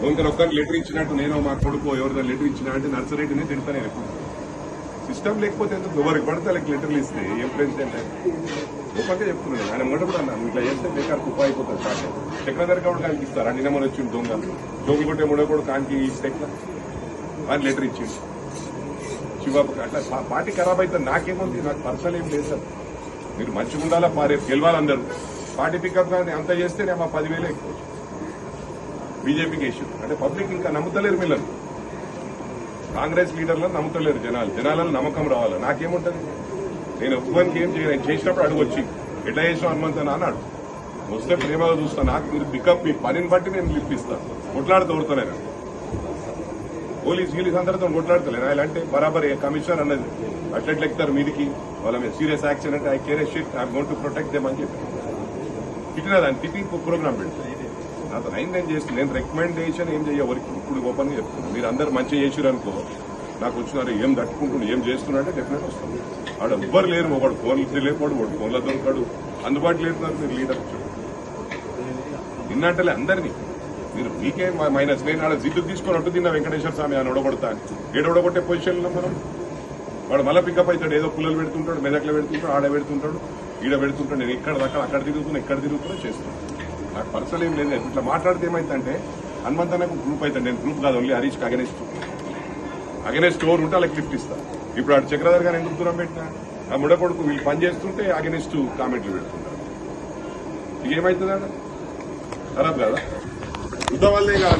ఇంకొకరు ఒక్కరికి లెటర్ ఇచ్చినట్టు నేను మా కొడుకు ఎవరిదో లెటర్ ఇచ్చినా అంటే నర్సరెడ్డినే తిడతా నేను. ఎప్పుడు సిస్టమ్ లేకపోతే ఎందుకు? ఎవరికి పడితే వాళ్ళకి లెటర్లు ఇస్తే ఏం ప్రెసిడెంట్ ఓపెన్గా చెప్తున్నాను ఆయన మొదట కూడా అన్నాను. ఇట్లా చేస్తే బేకార్ కుప్ప అయిపోతుంది కాక చక్రధర్ కాబట్టి ఆయనకి ఇస్తారు. నిన్న మన వచ్చింది దొంగ. దొంగ కొట్టే మూడో కూడా కానికి ఇస్తే ఎట్లా? ఆయన లెటర్ ఇచ్చింది శివబాబు అట్లా పార్టీ ఖరాబ్ అయితే నాకేముంది? నాకు పర్సనల్ ఏం లేదు సార్. మీరు మంచిగా ఉండాలా పారే గెలవాలందరూ. పార్టీ పికప్ కానీ అంత చేస్తే నేను మా పదివేలు ఎక్కువ. బీజేపీకి ఇష్యూ అంటే పబ్లిక్ ఇంకా నమ్ముతలేరు వీళ్ళని. కాంగ్రెస్ లీడర్లను నమ్ముతలేరు జనాలు. జనాలను నమ్మకం రావాలి? నాకేముంటుంది? నేను ఒప్పుకోనికి ఏం చేయను. చేసినప్పుడు అడుగు వచ్చి ఎట్లా చేసిన హనుమంతనా అన్నాడు. వస్తే ప్రేమగా చూస్తా. నాకు మీరు పికప్ మీ పనిని బట్టి నేను లిఫ్ట్ ఇస్తాను కొట్లాడు పోలీస్ గీలీస్ అందరితో కొట్లాడతలేను ఆయన అంటే బరాబర్ ఏ కమిషనర్ అన్నది. అట్లెట్లు ఎక్కుతారు మీదికి? వాళ్ళ మీద సీరియస్ యాక్షన్ అంటే I care shit I gonna protect them అని చెప్పి. తిట్టినా దాన్ని తిట్టి ప్రోగ్రామ్ పెడతాను నాతో నైన్ నేను చేసి నేను రికమెండేషన్ ఏం చేయ ఎవరికి ఇప్పుడు ఓపెన్ చెప్తున్నాను మీరు అందరు మంచిగా చేసిరు అనుకో. నాకు వచ్చినారు ఏం తట్టుకుంటున్నా ఏం చేస్తున్నా డెఫినెట్ వస్తుంది వాడు ఎవ్వరు లేరు ఒకడు ఫోన్లు తెలియకపోడు వాడు ఫోన్లో దొరకడు. అందుబాటులో లేటున్నారు మీరు లీడర్ నిన్నంటలే అందరినీ. మీరు మీకే మైనస్ నేను ఆడ జిడ్డు తీసుకొని అటు తిన్న వెంకటేశ్వర స్వామి అని. ఒడగొడతా అని పొజిషన్లో మనం. వాడు మళ్ళీ పికప్ అవుతాడు ఏదో పుల్లలు పెడుతుంటాడు మెదక్లో పెడుతుంటాడు ఆడ పెడుతుంటాడు ఈడ పెడుతుంటాడు. నేను ఇక్కడ అక్కడ అక్కడ తిరుగుతున్నా ఇక్కడ తిరుగుతున్నా చేస్తున్నాను నాకు పర్సనల్ ఏం లేదు. ఇట్లా మాట్లాడితే ఏమైందంటే హనుమంతనకు గ్రూప్ అవుతాను నేను గ్రూప్ కాదు ఓన్లీ హరీష్కి అగెనెస్ట్ అగెనెస్ట్ స్టోర్ ఉంటే అలా క్లిఫ్ట్ ఇస్తా. ఇప్పుడు అటు చక్రధర్ గారు ఎందుకు దూరం పెట్టినా? ఆ ముడ కొడుకు వీళ్ళు పని చేస్తుంటే అగెనెస్ట్ కామెంట్లు పెడుతున్నారు ఇక ఏమవుతుంది ఖరాబ్ కదా? యుద్ధం వల్లే కావాలి